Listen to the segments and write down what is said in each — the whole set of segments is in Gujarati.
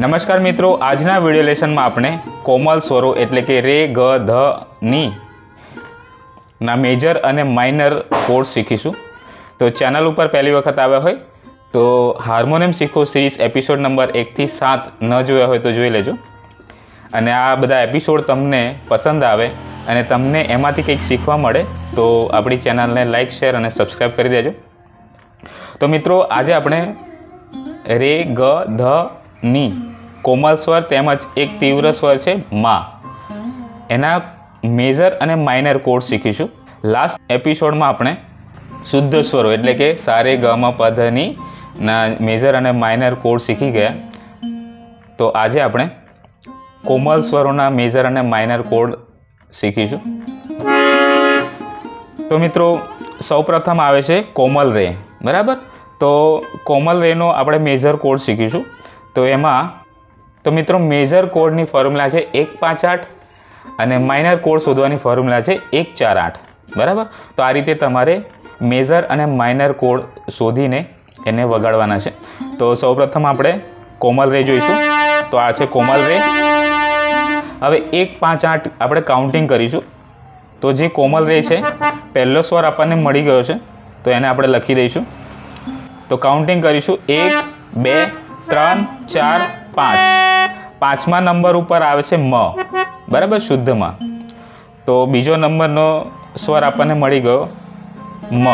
નમસ્કાર મિત્રો, આજના વીડિયો લેસનમાં આપણે કોમલ સ્વરો એટલે કે રે, ગ, ધ, ની ના મેજર અને માઇનર કોડ શીખીશું. તો ચેનલ ઉપર પહેલી વખત આવ્યા હોય તો હાર્મોનિયમ શીખો સિરીઝ એપિસોડ નંબર એકથી સાત ન જોયા હોય તો જોઈ લેજો. અને આ બધા એપિસોડ તમને પસંદ આવે અને તમને એમાંથી કંઈક શીખવા મળે તો આપણી ચેનલને લાઇક શેર અને સબસ્ક્રાઈબ કરી દેજો. તો મિત્રો, આજે આપણે રે, ગ, ધ ની. કોમલ સ્વર તેમજ એક તીવ્ર સ્વર છે મા. એના મેજર અને માઇનર કોડ શીખીશું. લાસ્ટ એપિસોડમાં આપણે શુદ્ધ સ્વરો એટલે કે સારે ગમ પધની ના મેજર અને માઇનર કોડ શીખી ગયા. તો આજે આપણે કોમલ સ્વરોના મેજર અને માઇનર કોડ શીખીશું. તો મિત્રો, સૌપ્રથમ આવે છે કોમલ રે. બરાબર? તો કોમલ રેનો આપણે મેજર કોડ શીખીશું. તો એમાં, તો મિત્રો મેજર કોડની ફોર્મ્યુલા છે એક પાંચ આઠ અને માઇનર કોડ શોધવાની ફોર્મ્યુલા છે એક ચાર આઠ. બરાબર? તો આ રીતે તમારે મેજર અને માઇનર કોડ શોધીને એને વગાડવાના છે. તો સૌપ્રથમ આપણે કોમલ રે જોઈશું. તો આ છે કોમલ રે. હવે એક પાંચ આઠ આપણે કાઉન્ટિંગ કરીશું. તો જે કોમલ રે છે, પહેલો સ્વર આપણને મળી ગયો છે. તો એને આપણે લખી દઈશું. તો કાઉન્ટિંગ કરીશું. એક, બે ત્રણ, ચાર, પાંચ. પાંચમા નંબર ઉપર આવે છે મ. બરાબર? શુદ્ધમાં. તો બીજો નંબરનો સ્વર આપણને મળી ગયો મ.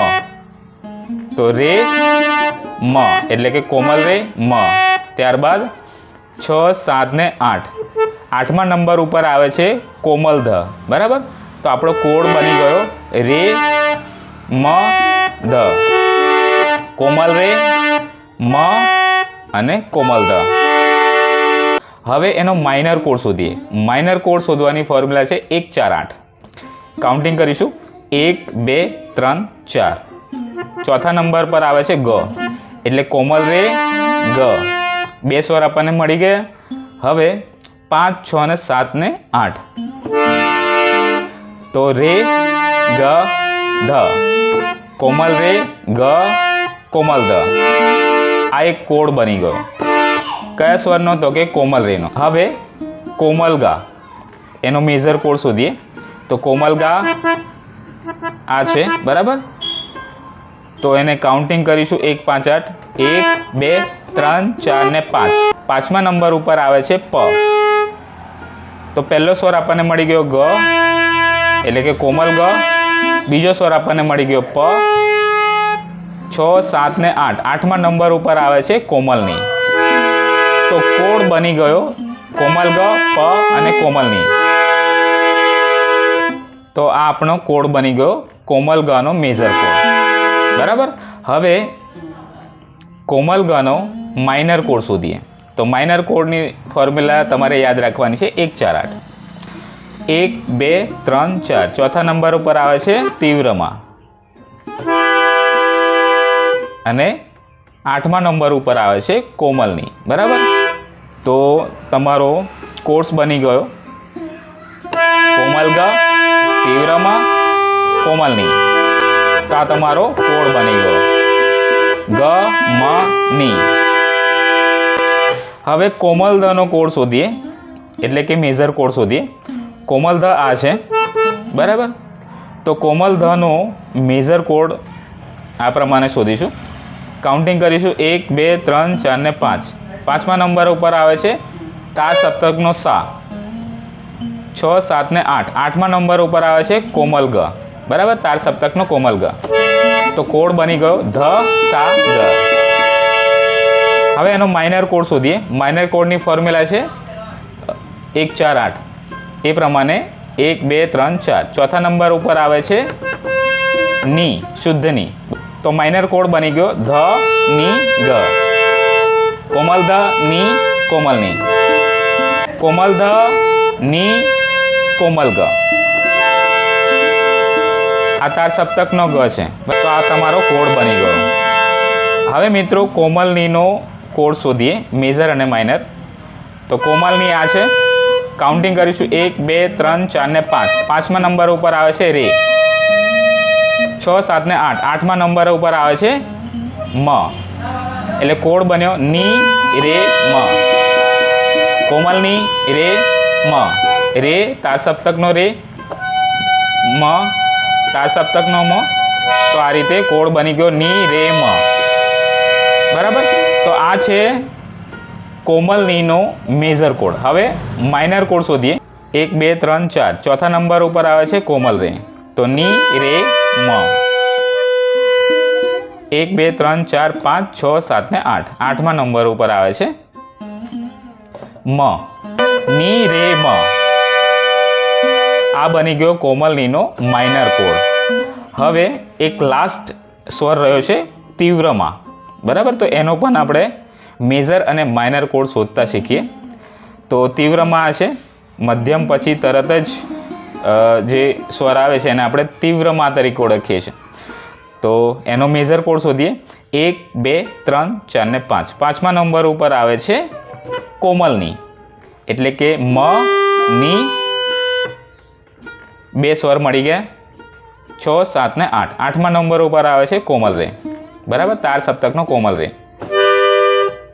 તો રે, મ. એટલે કે કોમલ રે, મ. ત્યારબાદ છ, સાત ને આઠ. આઠમા નંબર ઉપર આવે છે કોમલ ધ. બરાબર? તો આપણો કોડ બની ગયો રે, મ, ધ. કોમલ રે, મ અને કોમલ ધ હવે એનો માઇનર કોડ શોધીએ. માઇનર કોડ શોધવાની ફોર્મ્યુલા છે એક ચાર આઠ. કાઉન્ટિંગ કરીશું. એક, બે, ત્રણ, ચાર. ચોથા નંબર પર આવે છે ગ. એટલે કોમલ રે ગ. બે સ્વર આપણને મળી ગયા. હવે પાંચ, છ અને સાત ને આઠ. તો રે, ગ, ધ. કોમલ રે, ગ કોમલ ધ આ એક કોડ બની ગયો. કયા સ્વરનો તો કે કોમલ રેનો હવે કોમલ ગા. એનો મેજર કોડ શોધીએ. તો કોમલ ગા આ છે, બરાબર? તો એને કાઉન્ટિંગ કરીશું. એક, પાંચ, આઠ. એક, બે, ત્રણ, ચાર ને પાંચ. પાંચમા નંબર ઉપર આવે છે પ. તો પહેલો સ્વર આપણને મળી ગયો ગ. એટલે કે કોમલ ગ. બીજો સ્વર આપણને મળી ગયો પ. છ, સાત ને આઠ. આઠમા નંબર ઉપર આવે છે કોમલની. તો કોડ બની ગયો? કોમલ ગ, પ અને કોમલની. તો આ આપણો કોડ બની ગયો કોમલ ગનો મેજર કોડ. બરાબર? હવે કોમલ ગનો માઇનર કોડ શોધીએ. તો માઇનર કોડની ફોર્મ્યુલા તમારે યાદ રાખવાની છે એક, ચાર, આઠ. એક, બે, ત્રણ, ચાર. ચોથા નંબર ઉપર આવે છે તીવ્રમાં. અને આઠમા નંબર ઉપર આવે છે કોમલની. બરાબર? તો તમારો કોર્સ બની ગયો. કોમલ ગ, તીવ્રમાં, કોમલની. તો આ તમારો કોડ બની ગયો. ગ, મ, ની. હવે કોમલ દનો કોડ શોધીએ. એટલે કે મેજર કોડ શોધીએ. કોમલ ધ આ છે. બરાબર? તો કોમલ ધનો મેજર કોડ આ પ્રમાણે શોધીશું. કાઉન્ટિંગ કરીશું. એક, બે, ત્રણ, ચાર ને પાંચ. પાંચમા નંબર ઉપર આવે છે તા સપ્તકનો સા. છ, સાત ને આઠ. આઠમા નંબર ઉપર આવે છે કોમલ ગ. બરાબર? તાર સપ્તકનો કોમલ ગ. તો કોડ બની ગયો ધ, સા, ગ. હવે એનો માઇનર કોડ શોધીએ. માઇનર કોડની ફોર્મ્યુલા છે એક, ચાર, આઠ. એ પ્રમાણે એક, બે, ત્રણ, ચાર. ચોથા નંબર ઉપર આવે છે ની શુદ્ધની તો માઇનર કોડ બની ગયો ધ ની ગ. કોમલ ધ ની. કોમલની કોમલ ધ ની કોમલ ગ. આ તાર સપ્તકનો ગ છે. તો આ તમારો કોડ બની ગયો. હવે મિત્રો કોમલનીનો કોડ શોધીએ મેજર અને માઇનર તો કોમલની આ છે. કાઉન્ટિંગ કરીશું. એક, બે, ત્રણ, ચાર ને પાંચ. પાંચમા નંબર ઉપર આવે છે રે. છ, સાત ને આઠ. આઠમા નંબર ઉપર આવે છે મ. એટલે કોડ બન્યો ની રે મ. કોમલની રે મ. રે તાર સપ્તકનો રે મ. તાર સપ્તકનો મ. તો આ રીતે કોડ બની ગયો ની રે મ. બરાબર? તો આ છે કોમલનીનો મેજર કોડ. હવે માઇનર કોડ શોધીએ. એક, બે, ત્રણ, ચાર. ચોથા નંબર ઉપર આવે છે કોમલ રે. તો ની રે મ. એક, બે, ત્રણ, ચાર, પાંચ, છ, સાત ને આઠ. આઠમા નંબર ઉપર આવે છે. મ. ની રે મ. આ બની ગયો કોમલનીનો માઇનર કોડ હવે એક લાસ્ટ સ્વર રહ્યો છે તીવ્રમાં. બરાબર? તો એનો પણ આપણે મેજર અને માઇનર કોડ શોધતા શીખીએ. તો તીવ્રમાં છે. મધ્યમ પછી તરત જ જે સ્વર આવે છે એને આપણે તીવ્રમાં તરીકે ઓળખીએ છીએ. તો એનો મેજર કોડ શોધીએ. એક, બે, ત્રણ, ચાર ને પાંચ. પાંચમા નંબર ઉપર આવે છે કોમલની. એટલે કે મ, ની બે સ્વર મળી ગયા. છ, સાત ને આઠ. આઠમા નંબર ઉપર આવે છે કોમલ રે. બરાબર? તાર સપ્તકનો કોમલ રે.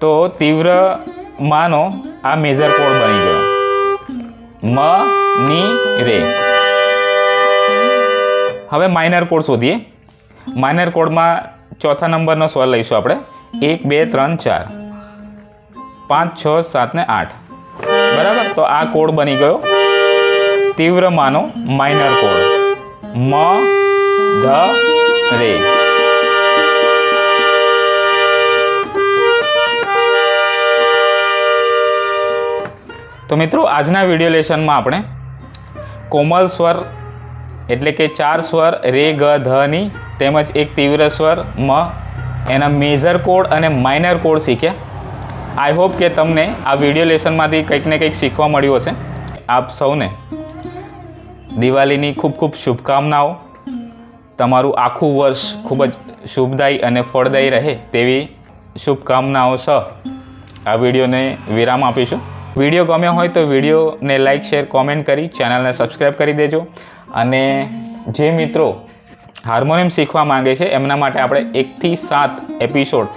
તો તીવ્ર માનો આ મેજર કોડ બની ગયો. મ ની રે. હવે માઇનર કોડ શોધીએ. માઇનર કોડમાં ચોથા નંબરનો સ્વર લઈશું આપણે. એક, બે, ત્રણ, ચાર. પાંચ, છ, સાત ને આઠ. બરાબર? તો આ કોડ બની ગયો. તીવ્ર માનો માઇનર કોડ મ ધ રે. તો મિત્રો, આજના વીડિયો લેશનમાં આપણે કોમલ સ્વર એટલે કે ચાર સ્વર રે, ગ ધની તેમજ એક તીવ્ર સ્વર, મ. એના મેજર કોડ અને માઇનર કોડ શીખ્યા આઈ હોપ કે તમને આ વીડિયો લેસનમાંથી કંઈક ને કંઈક શીખવા મળ્યું હશે. આપ સૌને દિવાળીની ખૂબ ખૂબ શુભકામનાઓ. તમારું આખું વર્ષ ખૂબ જ શુભદાયી અને ફળદાયી રહે તેવી શુભકામનાઓ સહ આ વિડીયોને વિરામ આપીશું. વીડિયો ગમ્યો હોય તો વિડીયોને લાઇક શેર, કોમેન્ટ કરી ચેનલને સબસ્ક્રાઈબ કરી દેજો. અને જે મિત્રો હાર્મોનિયમ શીખવા માંગે છે, એમના માટે આપણે એકથી સાત એપિસોડ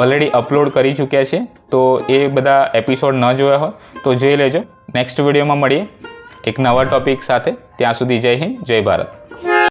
ઓલરેડી અપલોડ કરી ચૂક્યા છે. તો એ બધા એપિસોડ ન જોયા હોય તો જોઈ લેજો. નેક્સ્ટ વિડીયોમાં મળીએ. એક નવા ટોપિક સાથે. ત્યાં સુધી જય હિન્દ, જય ભારત.